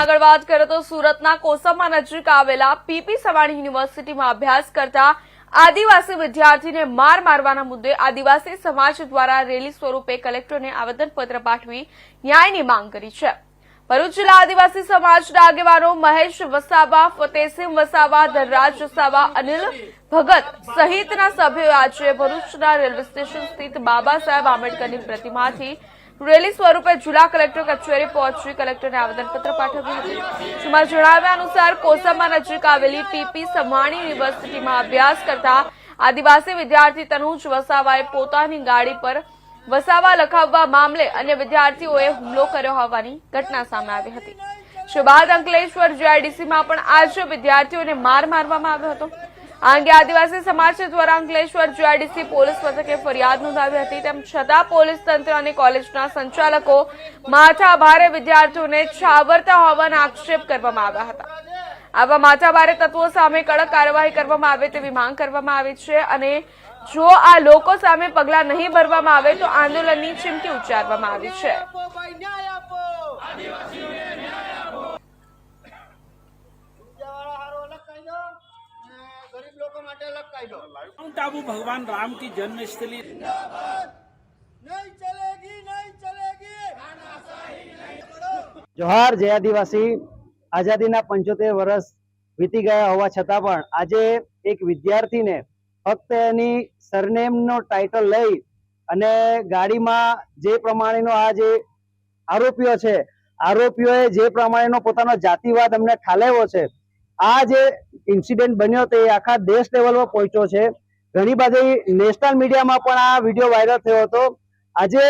આગળ વાત કરીએ તો સુરતના કોસંબા નજીક આવેલા પીપી સવાણી યુનિવર્સિટીમાં અભ્યાસ કરતા આદિવાસી વિદ્યાર્થીને માર મારવાના મુદ્દે આદિવાસી સમાજ દ્વારા રેલી સ્વરૂપે કલેક્ટરને આવેદનપત્ર પાઠવી ન્યાયની માંગ કરી છે. ભરૂચ જિલ્લા આદિવાસી સમાજના આગેવાનો મહેશ વસાવા ફતેસિંહ વસાવા, ધનરાજ વસાવા, અનિલ ભગત સહિતના સભ્યોએ આજે ભરૂચના રેલવે સ્ટેશન સ્થિત બાબા સાહેબ આંબેડકરની પ્રતિમાથી રેલી સ્વરૂપે જિલ્લા કલેક્ટર કચેરી પહોંચી કલેક્ટરને આવેદનપત્ર પાઠવ્યું હતું. જેમાં જણાવ્યા અનુસાર કોસંબા નજીક આવેલી પીપી સવાણી યુનિવર્સિટીમાં અભ્યાસ કરતા આદિવાસી વિદ્યાર્થી તનુજ વસાવાએ પોતાની ગાડી પર વસાવા લખાવવા મામલે અન્ય વિદ્યાર્થીઓએ હુમલો કર્યો હોવાની ઘટના સામે આવી હતી. જે બાદ અંકલેશ્વર જીઆઈડીસીમાં પણ આજે વિદ્યાર્થીઓને માર મારવામાં આવ્યો હતો. આ અંગે આદિવાસી સમાજ દ્વારા અંકલેશ્વર જીઆઈડીસી પોલીસ મથકે ફરિયાદ નોંધાવી હતી. તેમ છતાં પોલીસ તંત્ર અને કોલેજના સંચાલકો માથા ભારે વિદ્યાર્થીઓને છાવરતા હોવાના આક્ષેપ કરવામાં આવ્યા હતા. આવા માથાભારે તત્વો સામે કડક કાર્યવાહી કરવામાં આવે તેવી માંગ કરવામાં આવી છે અને જો આ લોકો સામે પગલાં નહીં ભરવામાં આવે તો આંદોલનની ચીમકી ઉચ્ચારવામાં આવી છે. ગરીબ લોકો માટે અલગ કાયદો. ટાબુ ભગવાન રામ કી જન્મસ્થલી નહીં ચલેગી નહીં ચલેગી. જોહાર જય આદિવાસી. આઝાદીના પંચોતેર વર્ષ વીતી ગયા હોવા છતાં પણ આજે એક વિદ્યાર્થીને ફક્ત એની સરનેમનો ટાઇટલ લઈ અને ગાડીમાં જે પ્રમાણેનો આ જે આરોપીઓ છે આરોપીઓએ જે પ્રમાણેનો પોતાનો જાતિવાદ અમને ઠાલવ્યો છે આ જે ઇન્સિડન્ટ બન્યો તે આખા દેશ લેવલમાં પહોંચ્યો છે. ઘણી બધી નેશનલ મીડિયામાં પણ આ વીડિયો વાયરલ થયો હતો. આજે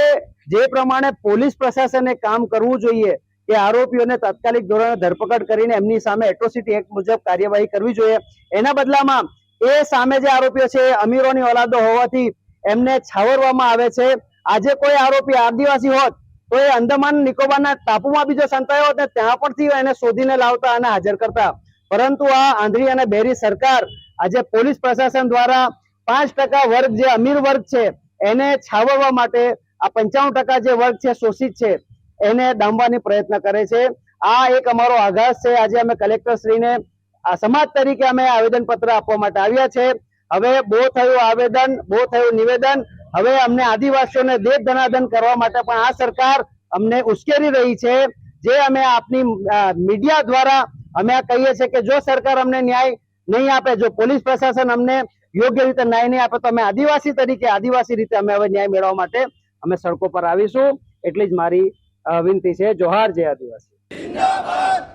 જે પ્રમાણે પોલીસ પ્રશાસને કામ કરવું જોઈએ કે આરોપીઓને તાત્કાલિક ધોરણે ધરપકડ કરીને એમની સામે એટ્રોસિટી એક્ટ મુજબ કાર્યવાહી કરવી જોઈએ. એના બદલામાં એ સામે જે આરોપીઓ છે અમીરોની ઓલાદો હોવાથી એમને છાવરવામાં આવે છે. આજે કોઈ આરોપી આદિવાસી હોત તો એ અંદમાન નિકોબારના ટાપુમાં બીજો સંતાયો હોત ને ત્યાં પરથી એને શોધીને લાવતા અને હાજર કરતા. પરંતુ આ આંધળી અને બેરી સરકાર આજે પોલીસ પ્રશાસન દ્વારા પાંચ ટકા વર્ગ જે અમીર વર્ગ છે, એને છાવરવા માટે આ પંચાવન ટકા જે વર્ગ છે શોષિત છે, એને ડામવાની પ્રયત્ન કરે છે. આ એક અમારો આઘાત છે. આજે અમે કલેક્ટર શ્રીને આ સમાજ તરીકે અમે આવેદન પત્ર આપવા માટે આવ્યા છે. હવે બહુ થયું આવેદન, બહુ થયું નિવેદન. હવે અમને આદિવાસીઓને દેશ ધનાદન કરવા માટે પણ આ સરકાર અમને ઉશ્કેરી રહી છે. જે અમે આપની મીડિયા દ્વારા અમે આ કહીએ છીએ કે જો સરકાર અમને ન્યાય નહીં આપે, જો પોલીસ પ્રશાસન અમને યોગ્ય રીતે ન્યાય નહીં આપે, તો અમે આદિવાસી તરીકે આદિવાસી રીતે અમે હવે ન્યાય મેળવવા માટે અમે સડકો પર આવીશું. એટલી જ મારી વિનંતી છે. જોહાર, જય આદિવાસી.